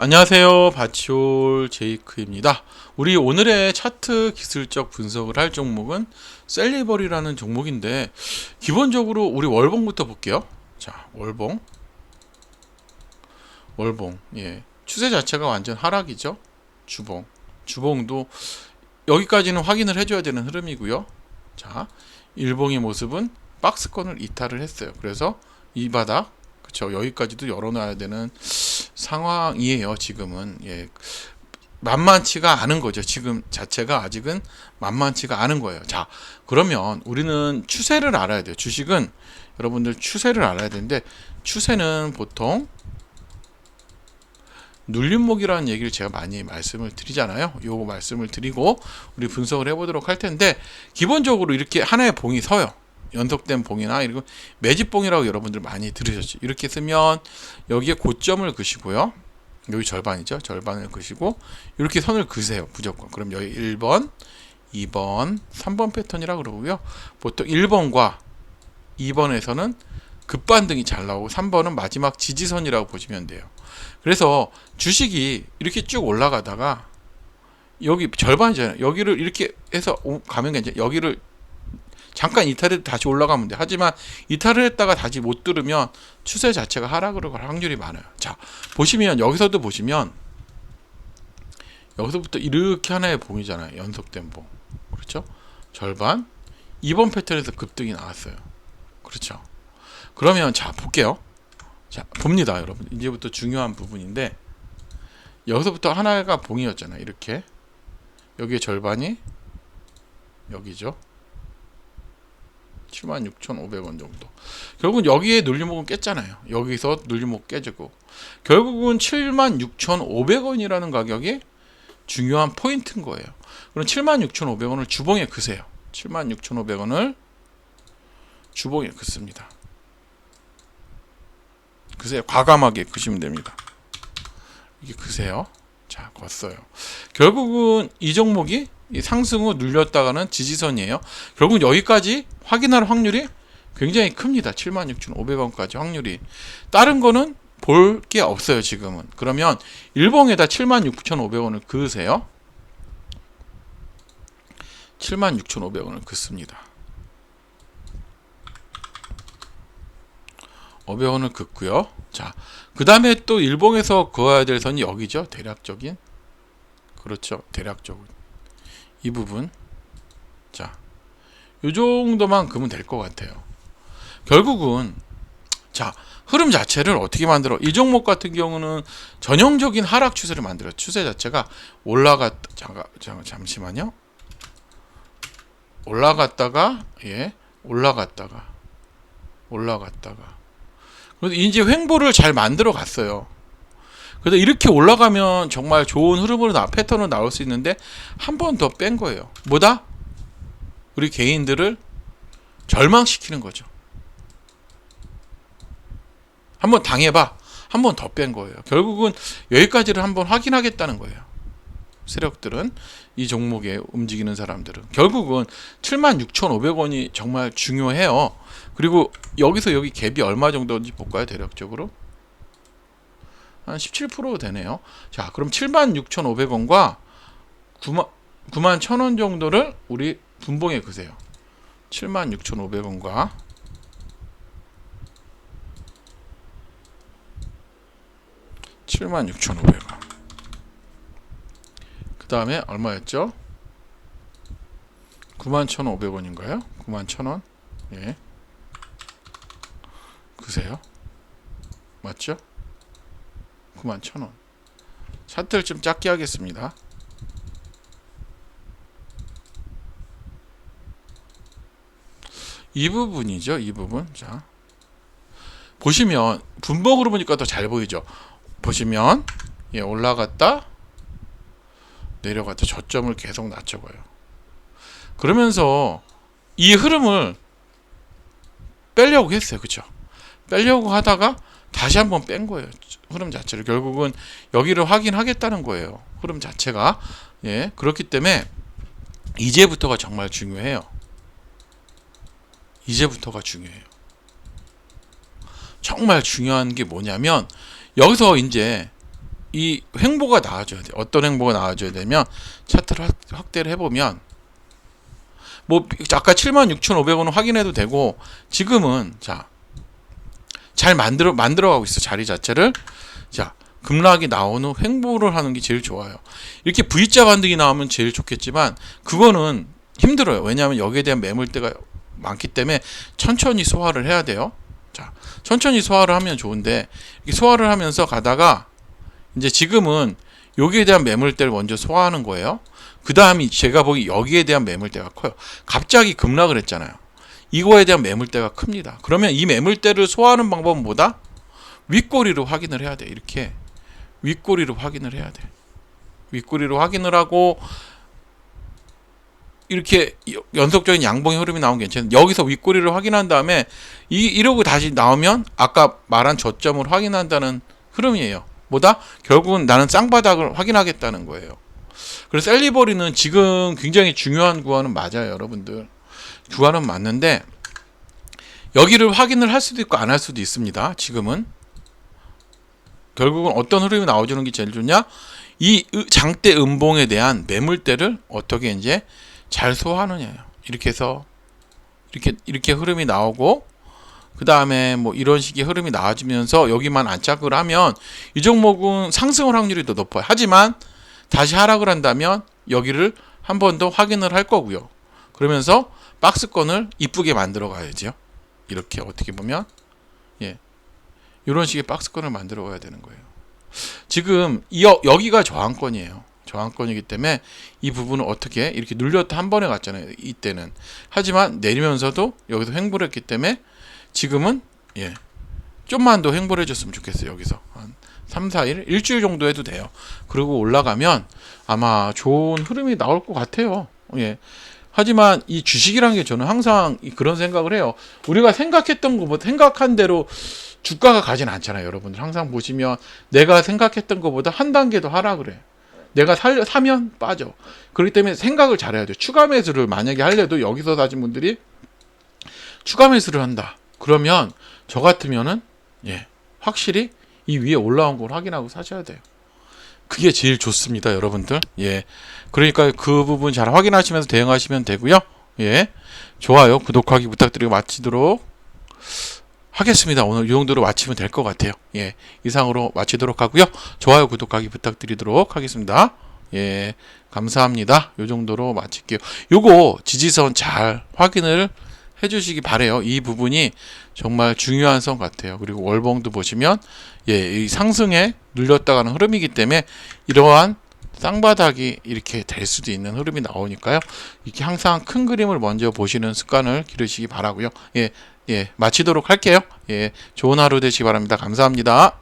안녕하세요. 바치올 제이크입니다. 우리 오늘의 차트 기술적 분석을 할 종목은 셀리버리라는 종목인데 기본적으로 우리 월봉부터 볼게요. 자, 월봉. 월봉. 예. 추세 자체가 완전 하락이죠. 주봉. 주봉도 여기까지는 확인을 해 줘야 되는 흐름이고요. 자, 일봉의 모습은 박스권을 이탈을 했어요. 그래서 이 바닥, 그쵸 여기까지도 열어 놔야 되는 상황이에요. 지금은 예 만만치가 않은 거죠. 지금 자체가 아직은 만만치가 않은 거예요. 자 그러면 우리는 추세를 알아야 돼요. 주식은 여러분들 추세를 알아야 되는데 추세는 보통 눌림목이라는 얘기를 제가 많이 말씀을 드리잖아요. 요거 말씀을 드리고 우리 분석을 해보도록 할 텐데 기본적으로 이렇게 하나의 봉이 서요. 연속된 봉이나 이런 매집봉이라고 여러분들 많이 들으셨죠. 이렇게 쓰면 여기에 고점을 그시고요. 여기 절반이죠. 절반을 그시고 이렇게 선을 그으세요. 무조건. 그럼 여기 1번, 2번, 3번 패턴이라고 그러고요. 보통 1번과 2번에서는 급반등이 잘 나오고 3번은 마지막 지지선이라고 보시면 돼요. 그래서 주식이 이렇게 쭉 올라가다가 여기 절반이잖아요. 여기를 이렇게 해서 가면 괜찮아요. 여기를 잠깐 이탈을 다시 올라가면 돼. 하지만 이탈을 했다가 다시 못 들으면 추세 자체가 하락으로 갈 확률이 많아요. 자, 보시면 여기서도 보시면 여기서부터 이렇게 하나의 봉이잖아요. 연속된 봉. 그렇죠? 절반. 2번 패턴에서 급등이 나왔어요. 그렇죠? 그러면 자, 볼게요. 자, 봅니다, 여러분. 이제부터 중요한 부분인데 여기서부터 하나가 봉이었잖아요. 이렇게. 여기에 절반이 여기죠. 76,500원 정도. 결국은 여기에 눌림목은 깼잖아요. 여기서 눌림목 깨지고 결국은 76,500원이라는 가격이 중요한 포인트인 거예요. 그럼 76,500원을 주봉에 그세요. 76,500원을 주봉에 긋습니다. 그세요. 과감하게 그시면 됩니다. 이게 그세요. 자, 걷어요. 결국은 이 종목이 상승 후 눌렸다가는 지지선이에요. 결국 여기까지 확인할 확률이 굉장히 큽니다. 76,500원까지 확률이. 다른 거는 볼 게 없어요, 지금은. 그러면 일봉에다 76,500원을 그으세요. 76,500원을 긋습니다. 500원을 긋고요. 자, 그 다음에 또 일봉에서 그어야 될 선이 여기죠. 대략적인. 그렇죠. 대략적인. 이 부분. 자, 요 정도만 그으면 될 것 같아요. 결국은, 자, 흐름 자체를 어떻게 만들어? 이 종목 같은 경우는 전형적인 하락 추세를 만들어. 추세 자체가 올라갔, 잠깐, 잠깐, 잠시만요. 올라갔다가, 예, 올라갔다가, 올라갔다가. 그래서 이제 횡보를 잘 만들어 갔어요. 그래서 이렇게 올라가면 정말 좋은 흐름으로 나, 패턴으로 나올 수 있는데 한 번 더 뺀 거예요. 뭐다? 우리 개인들을 절망시키는 거죠. 한 번 당해봐. 한 번 더 뺀 거예요. 결국은 여기까지를 한번 확인하겠다는 거예요. 세력들은 이 종목에 움직이는 사람들은 결국은 76,500원이 정말 중요해요. 그리고 여기서 여기 갭이 얼마 정도인지 볼까요? 대략적으로 한 17% 되네요. 자, 그럼 76,500원과 9만 9만 1,000원 정도를 우리 분봉에 그세요. 76,500원과 76,500원. 그 다음에 얼마였죠? 91,500원인가요? 91,000원? 예. 그세요? 맞죠? 91,000원. 차트를 좀 작게 하겠습니다. 이 부분이죠. 이 부분. 자. 보시면 분봉으로 보니까 더 잘 보이죠. 보시면 예, 올라갔다 내려갔다 저점을 계속 낮춰봐요. 그러면서 이 흐름을 빼려고 했어요. 그쵸 빼려고 하다가 다시 한번 뺀 거예요. 흐름 자체를 결국은 여기를 확인하겠다는 거예요. 흐름 자체가 예 그렇기 때문에 이제부터가 정말 중요해요. 이제부터가 중요해요. 정말 중요한 게 뭐냐면 여기서 이제 이 행보가 나와줘야 돼. 어떤 행보가 나와줘야 되면 차트를 확, 확대를 해보면 뭐 아까 76,500원은 확인해도 되고 지금은 자 잘 만들어 만들어가고 있어 자리 자체를 자 급락이 나온 후 횡보를 하는 게 제일 좋아요. 이렇게 V자 반등이 나오면 제일 좋겠지만 그거는 힘들어요. 왜냐하면 여기에 대한 매물대가 많기 때문에 천천히 소화를 해야 돼요. 자 천천히 소화를 하면 좋은데 소화를 하면서 가다가 이제 지금은 여기에 대한 매물대를 먼저 소화하는 거예요. 그 다음이 제가 보기 여기에 대한 매물대가 커요. 갑자기 급락을 했잖아요. 이거에 대한 매물대가 큽니다. 그러면 이 매물대를 소화하는 방법은 뭐다? 윗꼬리로 확인을 해야 돼. 이렇게 윗꼬리로 확인을 해야 돼. 윗꼬리로 확인을 하고 이렇게 연속적인 양봉의 흐름이 나오면 괜찮은데 여기서 윗꼬리를 확인한 다음에 이 이러고 다시 나오면 아까 말한 저점을 확인한다는 흐름이에요. 뭐다? 결국은 나는 쌍바닥을 확인하겠다는 거예요. 그래서 셀리버리는 지금 굉장히 중요한 구간은 맞아요, 여러분들. 구간은 맞는데 여기를 확인을 할 수도 있고 안 할 수도 있습니다. 지금은 결국은 어떤 흐름이 나와주는 게 제일 좋냐? 이 장대 음봉에 대한 매물대를 어떻게 이제 잘 소화하느냐요. 이렇게 해서 이렇게 이렇게 흐름이 나오고 그 다음에 뭐 이런 식의 흐름이 나와지면서 여기만 안착을 하면 이 종목은 상승할 확률이 더 높아요. 하지만 다시 하락을 한다면 여기를 한 번 더 확인을 할 거고요. 그러면서 박스권을 이쁘게 만들어 가야죠. 이렇게 어떻게 보면 예 이런 식의 박스권을 만들어 가야 되는 거예요. 지금 이 여, 여기가 저항권이에요. 저항권이기 때문에 이 부분을 어떻게 이렇게 눌렸다 한 번에 갔잖아요. 이때는 하지만 내리면서도 여기서 횡보를 했기 때문에 지금은 예 좀만 더 횡보를 해줬으면 좋겠어요. 여기서 한 3, 4일, 일주일 정도 해도 돼요. 그리고 올라가면 아마 좋은 흐름이 나올 것 같아요. 예. 하지만 이 주식이라는 게 저는 항상 그런 생각을 해요. 우리가 생각했던 것보다 생각한 대로 주가가 가진 않잖아요. 여러분들 항상 보시면 내가 생각했던 것보다 한 단계 더 하락을 해. 내가 살, 사면 빠져. 그렇기 때문에 생각을 잘해야 돼요. 추가 매수를 만약에 하려도 여기서 사신 분들이 추가 매수를 한다. 그러면 저 같으면은 예, 확실히 이 위에 올라온 걸 확인하고 사셔야 돼요. 그게 제일 좋습니다, 여러분들. 예. 그러니까 그 부분 잘 확인하시면서 대응하시면 되고요. 예. 좋아요, 구독하기 부탁드리고 마치도록 하겠습니다. 오늘 이 정도로 마치면 될 것 같아요. 예. 이상으로 마치도록 하고요. 좋아요, 구독하기 부탁드리도록 하겠습니다. 예. 감사합니다. 요 정도로 마칠게요. 요거 지지선 잘 확인을 해주시기 바래요. 이 부분이 정말 중요한 선 같아요. 그리고 월봉도 보시면 예, 이 상승에 눌렸다가는 흐름이기 때문에 이러한 쌍바닥이 이렇게 될 수도 있는 흐름이 나오니까요. 이렇게 항상 큰 그림을 먼저 보시는 습관을 기르시기 바라고요. 예, 예, 마치도록 할게요. 예, 좋은 하루 되시기 바랍니다. 감사합니다.